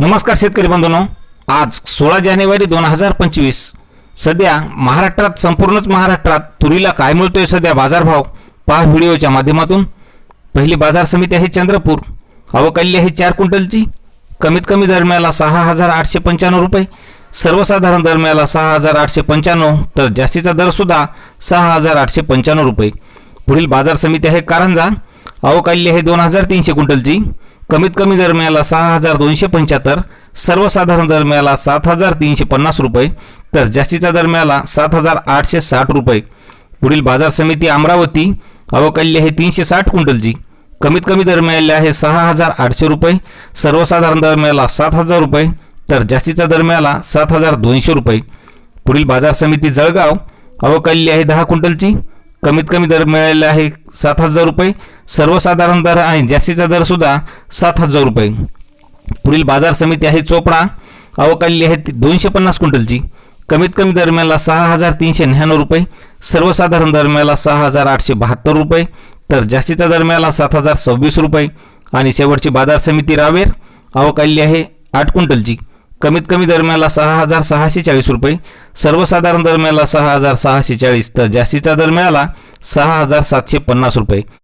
नमस्कार शेतकरी बंधूंनो. आज सोळा जानेवारी दोन हजार पंचवीस. सध्या महाराष्ट्रात संपूर्णच महाराष्ट्रात तुरीला काय मिळतोय सध्या बाजारभाव? पहा व्हिडिओच्या माध्यमातून. पहिली बाजार समिती आहे चंद्रपूर. अवकाल्य आहे चार क्विंटलची. कमीत कमी दरम्याला सहा हजार आठशे पंच्याण्णव रुपये. सर्वसाधारण दरम्याला सहा हजार आठशे पंच्याण्णव. तर जास्तीचा दरसुद्धा सहा हजार आठशे पंच्याण्णव रुपये. पुढील बाजार समिती आहे कारंजा. अवकाल्य आहे दोन हजार तीनशे क्विंटलची. कमीत कमी दरम्याला सहा हजार दोनशे पंच्याहत्तर सर्वसाधारण दरम्याला सात हजार तीनशे पन्नास रुपये तर जास्तीच्या दरम्याला सात हजार आठशे साठ रुपये. पुढील बाजार समिती अमरावती अवकाल्य आहे तीनशे साठ क्विंटलची. कमीत कमी दरम्याला आहे सहा हजार आठशे रुपये सर्वसाधारण दरम्याला सात हजार रुपये तर जास्तीच्या दरम्याला सात हजार दोनशे रुपये. पुढील बाजार समिती जळगाव अवकाल्य आहे दहा क्विंटलची कमीत कमी दर मिळालेला आहे सात हजार रुपये. सर्वसाधारण दर आणि जास्तीचा दर सुद्धा सात हजार रुपये. पुढील बाजार समिती आहे चोपडा. अवकाळली आहे दोनशे पन्नास क्विंटलची. कमीत कमी दरम्याला सहा हजार तीनशे न्याण्णव रुपये. सर्वसाधारण दरम्याला सहा हजार आठशे बहात्तर रुपये. तर जास्तीच्या दरम्याला सात हजार सव्वीस रुपये. आणि शेवटची बाजार समिती रावेर. अवकाळली आहे आठ क्विंटलची. कमीत कमी दरम्याला सहा हजार सहाशे चाळीस रुपये सर्वसाधारण दरम्याला सहा हजार सहाशे चाळीस तर जास्तीचा दर मिळाला सहा हजार सातशे पन्नास रुपये.